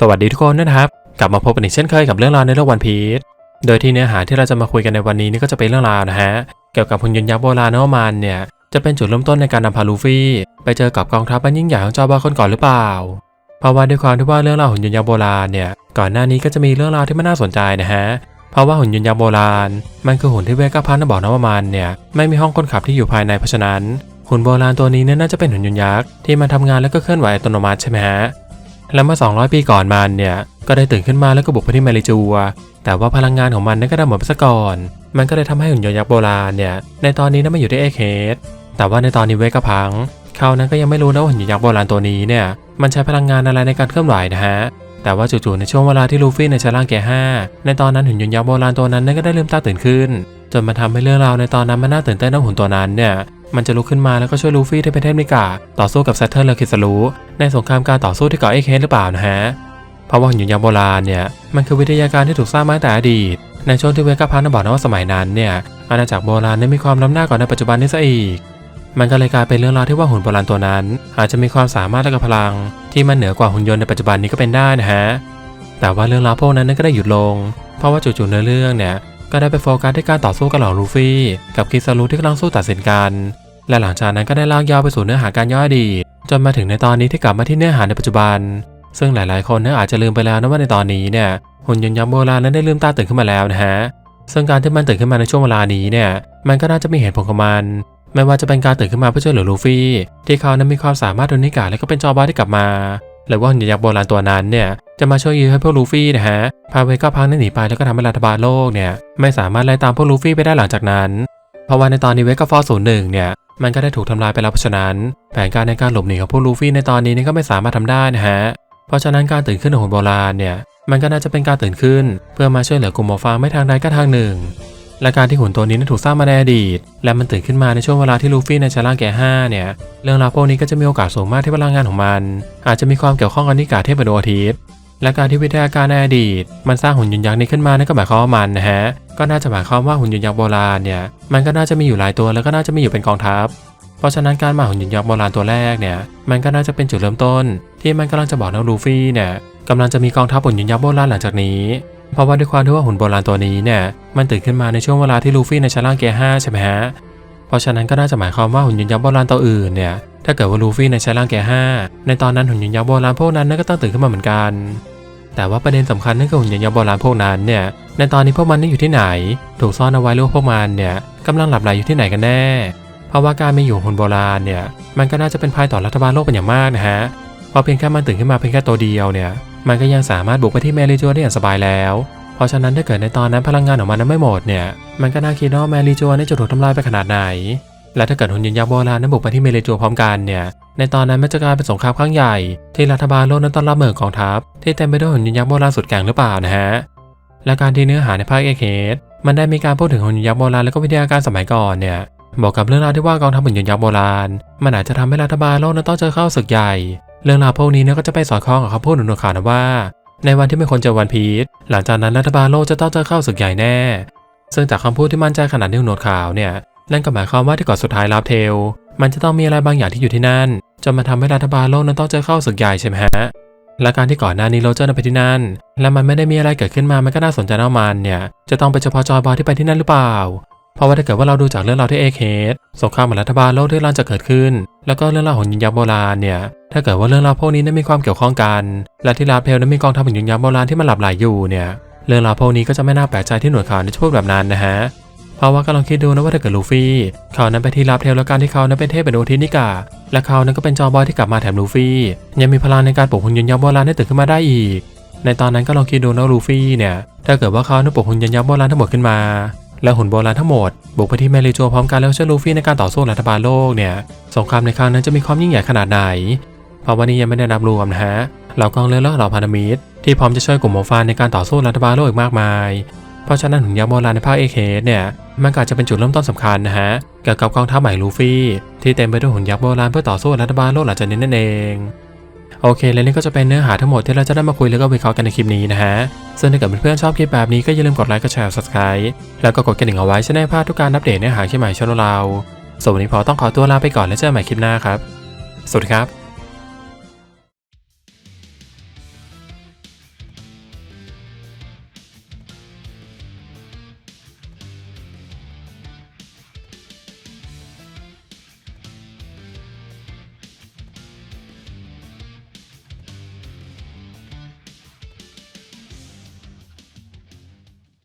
สวัสดีทุกคนนะครับ กลับมาพบกันอีกเช่นเคยกับเรื่องราวในโลกวันพีชโดยที่เนื้อหาที่เราจะมาคุยกันในวันนี้นี่ก็จะเป็นเรื่องราวนะฮะเกี่ยวกับหุ่นยนต์ยักษ์โบราณโนมานเนี่ยจะเป็นจุดเริ่มต้นในการนำพาลูฟี่ไปเจอกับกองทัพอันยิ่งใหญ่ของจอบาคนก่อนหรือเปล่า เพราะว่าด้วยความที่ว่าเรื่องราวหุ่นยนต์ยักษ์โบราณเนี่ยก่อนหน้านี้ก็จะมีเรื่องราวที่ไมันน่าสนใจนะฮะเพราะว่าหุ่นยนต์ยักษ์โบราณ มันคือหุ่นที่เวก้าพันธ์บอกนะว่ามันเนี่ยไม่มีห้องคนขับที่อยู่ภายในเพราะฉะนั้นหุ่นโบราณตัวนี้เนี่ยน่าจะเป็นหุ่นยนต์ยักษ์ที่มันทำงานแล้วก็เคลื่อนไหวอัตโนมัติใช่ไหมฮะ และเมื่อ 200 ปีก่อนมันเนี่ย ก็ได้ตื่นขึ้นมาแล้วก็บุกไปที่เมริจัว แต่ว่าพลังงานของมันนั้นก็ได้หมดไปซะก่อน มันก็เลยทำให้หุ่นยนต์ยักษ์โบราณเนี่ย ในตอนนี้นั้นมาอยู่ที่เอเคสแต่ว่าในตอนนี้เวกกระพัง เขานั้นก็ยังไม่รู้นะว่าหุ่นยนต์ยักษ์โบราณตัวนี้เนี่ย มันใช้พลังงานอะไรในการเคลื่อนไหวนะฮะ แต่ว่าจู่ๆในช่วงเวลาที่ลูฟี่ในชั้นล่างแก่ห้าในตอนนั้นหุ่นยนต์ยักษ์โบราณตัวนั้นก็ได้ลืมตาตื่นขึ้น จนมาทำให้เรื่องราวในตอนนั้นมันน่าตื่นเต้นนะหุ่นตัวนั้นเนี่ย มันจะลุกขึ้นมาแล้วก็ช่วยลูฟี่ที่เป็นเทพนิกา ต่อสู้กับแซตเทิร์นและคิสรูในสงครามการต่อสู้ที่เกาะเอเคสหรือเปล่านะฮะเพราะว่าหุ่นยนต์โบราณเนี่ยมันคือวิทยาการที่ถูกสร้างมาแต่อดีต ในช่วงที่เวก้าพันธ์บอกนะว่าสมัยนั้นเนี่ยอาณาจักรโบราณได้มีความล้ำหน้ากว่าในปัจจุบันนี้ซะอีก มันก็เลยกลายเป็นเรื่องราวที่ว่าหุ่นโบราณตัวนั้น อาจจะมีความสามารถและพลัง ที่มันเหนือกว่าหุ่นยนต์ในปัจจุบันนี้ก็เป็นได้นะฮะแต่ว่าเรื่องราวพวกนั้นก็ได้หยุดลง เพราะว่าจู่ๆเนื้อเรื่องเนี่ย ก็ได้ไปโฟกัสที่การต่อสู้กับเหล่าลูฟี่ กับคิซารุที่กำลังสู้ตัดสินกัน และหลังจากนั้นก็ได้ลากยาวไปสู่เนื้อหาการย่อยอดีตจนมาถึงในตอนนี้ที่กลับมาที่เนื้อหาในปัจจุบัน ซึ่งหลายๆ คนเนี่ยอาจจะลืมไปแล้วนะว่าในตอนนี้เนี่ยหุ่นยนต์ยักษ์โบราณนั้นได้ลืมตาตื่นขึ้นมาแล้วนะฮะซึ่งการที่มันตื่นขึ้นมาในช่วงเวลานี้เนี่ยมันก็น่าจะมีเหตุผลของมันไม่ว่าจะเป็นการตื่นขึ้นมาเพื่อช่วยเหลือลูฟี่ที่เขานั้นมีความสามารถโดนนิกาและก็เป็นจอบาที่กลับมา หรือว่าหุ่นยักษ์โบราณตัวนั้นเนี่ยจะมาช่วยยื้อให้พวกลูฟี่นะฮะ พาเวก้าพังนั้นหนีไปแล้วก็ทำให้รัฐบาลโลกเนี่ยไม่สามารถไล่ตามพวกลูฟี่ไปได้หลังจากนั้น เพราะว่าในตอนนี้เวก้าฟอร์ศูนย์หนึ่งเนี่ยมันก็ได้ถูกทำลายไปแล้วเพราะฉะนั้น แผนการในการหลบหนีของพวกลูฟี่ในตอนนี้นี่ก็ไม่สามารถทำได้นะฮะ เพราะฉะนั้นการตื่นขึ้นของหุ่นโบราณเนี่ยมันก็น่าจะเป็นการตื่นขึ้น เพื่อมาช่วยเหลือกลุ่มหมอฟางไม่ทางใดก็ทางหนึ่ง และการที่หุ่นตัวนี้นั้นถูกสร้างมาในอดีต และมันตื่นขึ้นมาในช่วงเวลาที่ลูฟี่ในชั้นล่างแก่ห้าเนี่ย เรื่องราวพวกนี้ก็จะมีโอกาสสูงมากที่พลังงานของมัน อาจจะมีความเกี่ยวข้องกับนิกาเทพดวงอาทิตย์และการที่วิทยาการในอดีต มันสร้างหุ่นยนต์ยักษ์นี้ขึ้นมานั่นก็หมายความว่ามันนะฮะก็น่าจะหมายความว่าหุ่นยนต์ยักษ์โบราณเนี่ยมันก็น่าจะมีอยู่หลายตัวแล้วก็น่าจะมีอยู่เป็นกองทัพ เพราะฉะนั้นการมาหุ่นยนต์ยักษ์โบราณตัวแรกเนี่ยมันก็น่าจะเป็นจุดเริ่มต้น ที่มันกำลังจะบอกนะลูฟี่เนี่ยกำลังจะมีกองทัพหุ่นยนต์ยักษ์โบราณหลังจากนี้ เพราะว่าด้วยความที่ว่าหุ่นโบราณตัวนี้เนี่ยมันตื่นขึ้นมาในช่วงเวลาที่ลูฟี่ในชั้นล่างเกียร์ห้าใช่ไหมฮะเพราะฉะนั้นก็น่าจะหมายความว่าหุ่นยนต์ยักษ์โบราณตัวอื่นเนี่ยถ้าเกิดว่าลูฟี่ในชั้นล่างเกียร์ห้าในตอนนั้นหุ่นยนต์ยักษ์โบราณพวกนั้นก็ต้องตื่นขึ้นมาเหมือนกัน แต่ว่าประเด็นสำคัญนั่นคือหุ่นยนต์ยักษ์โบราณพวกนั้นเนี่ยในตอนนี้พวกมันนี่อยู่ที่ไหน ถูกซ่อนเอาไว้หรือพวกมันเนี่ยกำลังหลับไหลอยู่ที่ไหนกันแน่ เพราะว่าการมีอยู่หุ่นโบราณเนี่ยมันก็น่าจะเป็นภัยต่อรัฐบาลโลกเป็นอย่างมากนะฮะพราะเพียงแค่มันตื่นขึ้นมาเพียงแค่ตัวเดียวเนี่ย มันก็ยังสามารถบุกไปที่แมรีจัวได้อย่างสบายแล้ว เพราะฉะนั้นถ้าเกิดในตอนนั้นพลังงานของมันนั้นไม่หมดเนี่ย มันก็น่าคิดว่าแมรีจัวนี่จะถูกทำลายไปขนาดไหน และถ้าเกิดหุ่นยนต์ยักษ์โบราณนั้นบุกไปที่เมรี่จัวพร้อมกันเนี่ย ในตอนนั้นมันจะกลายเป็นสงครามครั้งใหญ่ที่รัฐบาลโลกนั้นต้อนรับเหมือนกองทัพที่เต็มไปด้วยหุ่นยนต์ยักษ์โบราณสุดแก่งหรือเปล่านะฮะ และการที่เนื้อหาในภาคเอเคสมันได้มีการพูดถึงหุ่นยนต์ยักษ์โบราณและก็วิทยาการสมัยก่อนเนี่ยบอกกับเรื่องราวที่ว่ากองทัพหุ่นยนต์ยักษ์โบราณ มันอาจจะทำให้รัฐบาลโลกนั้นต้องเจอเข้าศึกใหญ่ เรื่องราวพวกนี้เนี่ยก็จะไปสอดคล้องกับคำพูดหนุนข่าวนะว่า ในวันที่ไม่ควรเจอวันพีชหลังจากนั้นรัฐบาลโลกจะต้องเจอเข้าศึกใหญ่แน่ ซึ่งจากคำพูดที่มั่นใจขนาดนี้หนุนข่าวเนี่ยนั่นก็หมายความว่าที่ก่อนสุดท้ายลาบเทล มันจะต้องมีอะไรบางอย่างที่อยู่ที่นั่นจนมาทำให้รัฐบาลโลกนั้นต้องเจอเข้าศึกใหญ่ใช่ไหมฮะและการที่ก่อนหน้านี้โรเจอร์นั้นไปที่นั่น และมันไม่ได้มีอะไรเกิดขึ้นมามันก็น่าสนใจเอามันเนี่ยจะต้องเป็นเฉพาะจอยบอยที่ไปที่นั่นหรือเปล่า เพราะว่าถ้าเกิดว่าเราดูจากเรื่องราวที่เอเคสสงครามกับรัฐบาลโลกที่กำลังจะเกิดขึ้น แล้วก็เรื่องราวของยิงยักษ์โบราณเนี่ยถ้าเกิดว่าเรื่องราวพวกนี้นั้นมีความเกี่ยวข้องกัน และที่ลาเพลนั้นมีกองทัพของยิงยักษ์โบราณที่มันหลับไหลอยู่เนี่ยเรื่องราวพวกนี้ก็จะไม่น่าแปลกใจที่หน่วยข่าวจะพูดแบบนั้นนะฮะเพราะว่าก็ลองคิดดูนะว่าถ้าเกิดลูฟี่เขานั้นไปที่ลาบเทลแล้วการที่เขานั้นเป็นเทพเป็นโอทินิกาและเขานั้นก็เป็นจอบอยที่กลับมาแถมลูฟี่ยังมีพลังในการปลุกหุ่นยนต์ยักษ์โบราณให้ตื่นขึ้นมาได้อีก ในตอนนั้นก็ลองคิดดูนะลูฟี่เนี่ยถ้าเกิดว่าเขานั้นปลุกหุ่นยนต์ยักษ์โบราณทั้งหมดขึ้นมา และหุ่นโบราณทั้งหมด บุกไปที่เมริจัวพร้อมกันแล้วช่วยลูฟี่ในการต่อสู้รัฐบาลโลกเนี่ยสงครามในครั้งนั้นจะมีความยิ่งใหญ่ขนาดไหน เพราะวันนี้ยังไม่ได้นับรวมนะฮะเหล่ากองเรือและเหล่าพันธมิตรที่พร้อมจะช่วยกลุ่มหมอฟานในการต่อสู้รัฐบาลโลกอีกมากมาย เพราะฉะนั้นหุ่นยักษ์โบราณในภาคเอเคสเนี่ยมันอาจจะเป็นจุดเริ่มต้นสำคัญนะฮะเกี่ยวกับกองทัพใหม่ลูฟี่ที่เต็มไปด้วยหุ่นยักษ์โบราณเพื่อต่อสู้รัฐบาลโลกหลังจากนี้นั่นเอง โอเค และนี่ก็จะเป็นเนื้อหาทั้งหมดที่เราจะได้มาคุยแล้วก็วิเคราะห์กันในคลิปนี้นะฮะ ซึ่งถ้าเกิดเพื่อนๆชอบคลิปแบบนี้ก็อย่าลืมกดไลค์ กดแชร์ subscribe แล้วก็กดกระดิ่งเอาไว้จะได้พลาดทุกการอัปเดตเนื้อหาที่ใหม่ช่องเราส่วนวันนี้พอต้องขอตัวลาไปก่อนแล้วเจอกันใหม่คลิปหน้าครับ สวัสดีครับ